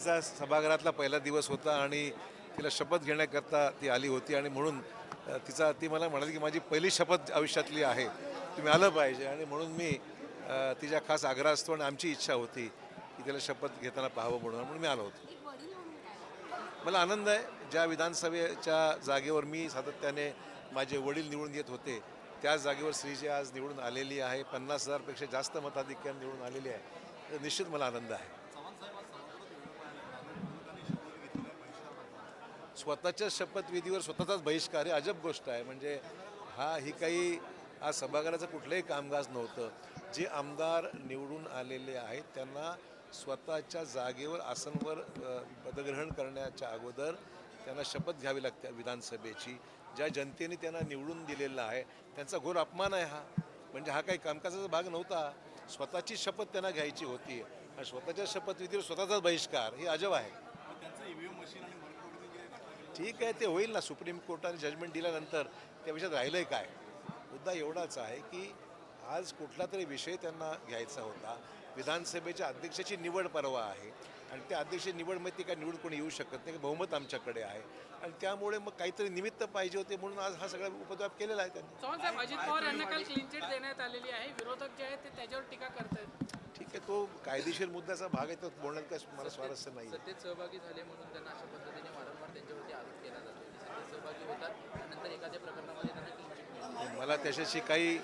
तिचा सभागृहातला पहिला दिवस होता आणि तिला शपथ घेण्याकरता ती आली होती आणि म्हणून तिचा ती मला म्हणाली की माझी पहिली शपथ आयुष्यातली आहे. तुम्ही आलं पाहिजे आणि म्हणून मी तिच्या खास आग्रह असतो आणि आमची इच्छा होती की तिला शपथ घेताना पाहावं म्हणून म्हणून मी आलो होतो. मला आनंद आहे. ज्या विधानसभेच्या जागेवर मी सातत्याने माझे वडील निवडून येत होते त्याच जागेवर श्रीजी आज निवडून आलेली आहे. पन्नास हजारपेक्षा जास्त मताधिक्याने निवडून आलेली आहे. तर निश्चित मला आनंद आहे. स्वतःच्या शपथविधीवर स्वतःचाच बहिष्कार हे अजब गोष्ट आहे. म्हणजे हा ही काही हा सभागृहाचं कुठलंही कामकाज नव्हतं. जे आमदार निवडून आलेले आहेत त्यांना स्वतःच्या जागेवर आसनवर पदग्रहण करण्याच्या अगोदर त्यांना शपथ घ्यावी लागते विधानसभेची. ज्या जनतेने त्यांना निवडून दिलेला आहे त्यांचा घोर अपमान आहे हा. म्हणजे हा काही कामकाजाचा भाग नव्हता. स्वतःची शपथ त्यांना घ्यायची होती. आणि स्वतःच्या शपथविधीवर स्वतःचाच बहिष्कार हे अजब आहे. ठीक आहे ते होईल ना. सुप्रीम कोर्टाने जजमेंट दिल्यानंतर त्या विषयात राहिलंय काय? मुद्दा एवढाच आहे की आज कुठला तरी विषय त्यांना घ्यायचा होता. विधानसभेच्या अध्यक्षाची निवड परवा आहे आणि त्या अध्यक्ष निवड मग ती काय निवडून कोणी येऊ शकत नाही बहुमत आमच्याकडे आहे. आणि त्यामुळे मग काहीतरी निमित्त पाहिजे होते म्हणून आज हा सगळा उपद्व्याप केलेला आहे त्यांनी. चव्हाण साहेब अजित पवार यांना काल क्लीन चिट देण्यात आलेली आहे. विरोधक जे आहेत ते त्याच्यावर टीका करतायत. ठीक आहे तो कायदेशीर मुद्द्याचा भाग आहे तो बोलण्यात काय मला स्वारस्य नाही सत्तेत सहभागी झाले म्हणून त्यांना अशा पद्धतीने त्यांच्यावरती आरोप केला जातो. की सहभागी होतात नंतर एखाद्या प्रकरणामध्ये त्यांना मला त्याच्याशी काही